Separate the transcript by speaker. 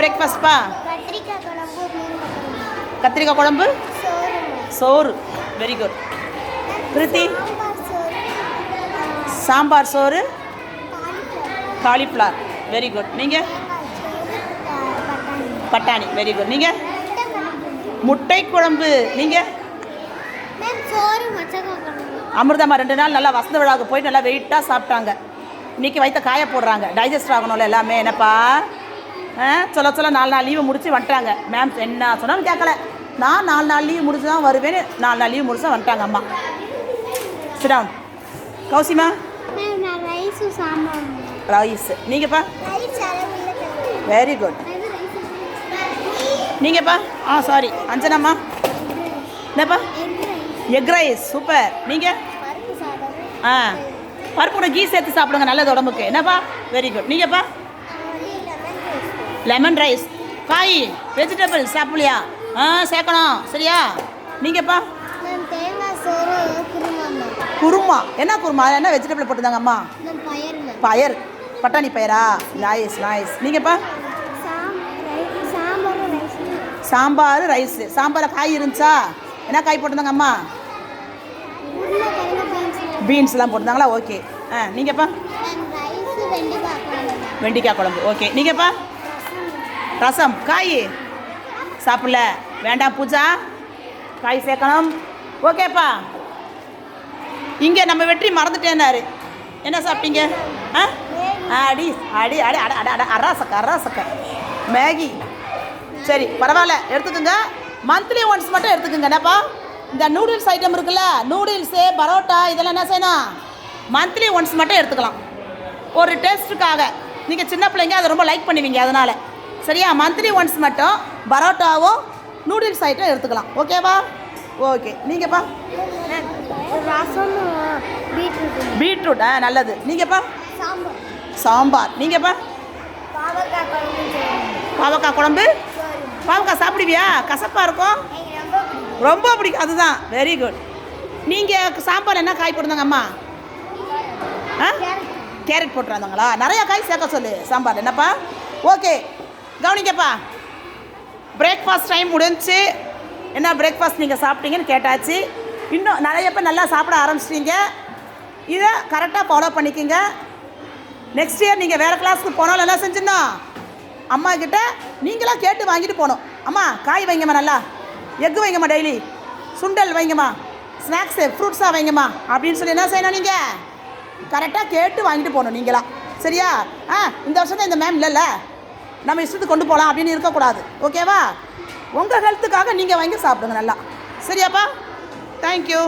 Speaker 1: பிரேக்ஃபாஸ்ட்ப்பா
Speaker 2: கத்திரிக்காய் குழம்பு சோறு.
Speaker 1: வெரி குட் கிருத்தி
Speaker 2: சாம்பார் சோறு காலிஃப்ளவர்.
Speaker 1: வெரி குட் நீங்கள்
Speaker 2: பட்டாணி.
Speaker 1: வெரி குட் நீங்கள்
Speaker 2: முட்டை குழம்பு.
Speaker 1: நீங்கள் அமிர்தமா ரெண்டு நாள் நல்லா வசந்த விழாவுக்கு போய் நல்லா வெயிட்டாக சாப்பிட்டாங்க. இன்னைக்கு வைத்த காய போடுறாங்க. டைஜஸ்ட் ஆகணும்ல எல்லாமே. என்னப்பா? சொல்ல சொல்ல நாலு நாள் லீவு முடிச்சு வந்துட்டாங்க. மேம் என்ன சொன்னாலும் கேட்கல நான் நாலு நாள் லீவு முடிச்சு தான் வருவேன்னு நாலு நாள் லீவு முடிச்சு வந்துட்டாங்க அம்மா. சிடான் கௌசிமா ரைஸ் நீங்கப்பா? வெரி குட் நீங்கப்பா? ஆ சாரி அஞ்சனாம்மா என்னப்பா? எக் ரைஸ் சூப்பர் நீங்கள் ஆ. பருப்பு கூட கீ சேர்த்து சாப்பிடுங்க. நல்லது உடம்புக்கு. என்னப்பா? வெரி குட் நீங்கப்பா?
Speaker 2: லெமன் ரைஸ்
Speaker 1: காய் வெஜிடபிள் சாப்பிடலையா? ஆ சேர்க்கணும். சரியா? நீங்கப்பா.
Speaker 2: குருமா
Speaker 1: என்ன குருமா? என்ன வெஜிடபிள் போட்டுருந்தாங்க அம்மா?
Speaker 2: மேம் பயிர்
Speaker 1: பட்டாணி பயரா? நாய்ஸ் நாய்ஸ் நீங்கப்பா.
Speaker 2: சாம்பார் ரைஸ்
Speaker 1: சாம்பார் ரைஸ் சாம்பாரில் காய் இருந்துச்சா? என்ன காய் போட்டிருந்தாங்க அம்மா?
Speaker 2: உருளைக்கிழங்கு பீன்ஸ்
Speaker 1: பீன்ஸ்லாம் போட்டிருந்தாங்களா? ஓகே ஆ நீங்கப்பா.
Speaker 2: வெண்டிக்காய் குழம்பு.
Speaker 1: ஓகே நீங்கப்பா. ரசம் காய். சாப்பிடல. வேண்டாம் பூஜா. காய் சேர்க்கணும். ஓகேப்பா. இங்கே நம்ம வெற்றி மறந்துட்டேன்னாரு. என்ன சாப்பிட்டீங்க? ஆ? அடி அடி அடி அட அட அட அராசக்க அராசக்க. மேகி. சரி பரவாயில்ல எடுத்துக்கோங்க. மந்த்லி ஒன்ஸ் மட்டும் எடுத்துக்கோங்க. என்னப்பா? இந்த நூடுல்ஸ் ஐட்டம் இருக்குல்ல நூடுல்ஸு பரோட்டா இதெல்லாம் என்ன செய்யணும்? மந்த்லி ஒன்ஸ் மட்டும் எடுத்துக்கலாம். ஒரு டேஸ்ட்டுக்காக நீங்கள் சின்ன பிள்ளைங்க அதை ரொம்ப லைக் பண்ணுவீங்க அதனால். சரியா? மந்த்லி ஒன்ஸ் மட்டும் பரோட்டாவோ நூடுல்ஸ் ஐட்டம் எடுத்துக்கலாம். ஓகேவா ஓகே நீங்கப்பா
Speaker 2: ரசம் பீட்ரூட்.
Speaker 1: ஆ நல்லது. நீங்கப்பா
Speaker 2: சாம்பார்.
Speaker 1: சாம்பார். நீங்கப்பா
Speaker 2: பாவக்காய் குழம்பு?
Speaker 1: பாவக்காய் சாப்பிடுவியா? கசப்பாக இருக்கும்?
Speaker 2: எனக்கு ரொம்ப பிடிக்கும்.
Speaker 1: ரொம்ப பிடிக்கும். அதுதான். வெரி குட் நீங்கள் சாம்பார் என்ன காய் போட்டிருந்தாங்க அம்மா? ஆ? கேரட் போட்டுருந்தாங்களா? நிறையா காய் சேர்க்க சொல்லு. சாம்பார். என்னப்பா? ஓகே கவனிக்கப்பா பிரேக்ஃபாஸ்ட் டைம் முடிஞ்சு என்ன பிரேக்ஃபாஸ்ட் நீங்கள் சாப்பிட்டீங்கன்னு கேட்டாச்சு. இன்னும் நிறைய பேர் நல்லா சாப்பிட ஆரம்பிச்சிட்டீங்க. இதை கரெக்டாக ஃபாலோ பண்ணிக்கோங்க. நெக்ஸ்ட் இயர் நீங்கள் வேறு கிளாஸ்க்கு போனாலும் என்ன செஞ்சிடணும். அம்மா கிட்ட நீங்களாம் கேட்டு வாங்கிட்டு போகணும். அம்மா காய் வைங்கம்மா நல்லா. எக்கு வைங்கம்மா டெய்லி சுண்டல் வைங்கம்மா. ஸ்நாக்ஸு ஃப்ரூட்ஸாக வைங்கம்மா. அப்படின்னு சொல்லி என்ன செய்யணும் நீங்கள் கரெக்டாக கேட்டு வாங்கிட்டு போகணும் நீங்களாம் சரியா? ஆ இந்த வருஷம் தான் இந்த மேம் இல்லைல்ல? நம்ம இஷ்டத்துக்கு கொண்டு போகலாம் அப்படின்னு இருக்கக்கூடாது. ஓகேவா உங்கள் ஹெல்த்துக்காக நீங்கள் வாங்கி சாப்பிடுங்க நல்லா. சரியாப்பா? தேங்க்யூ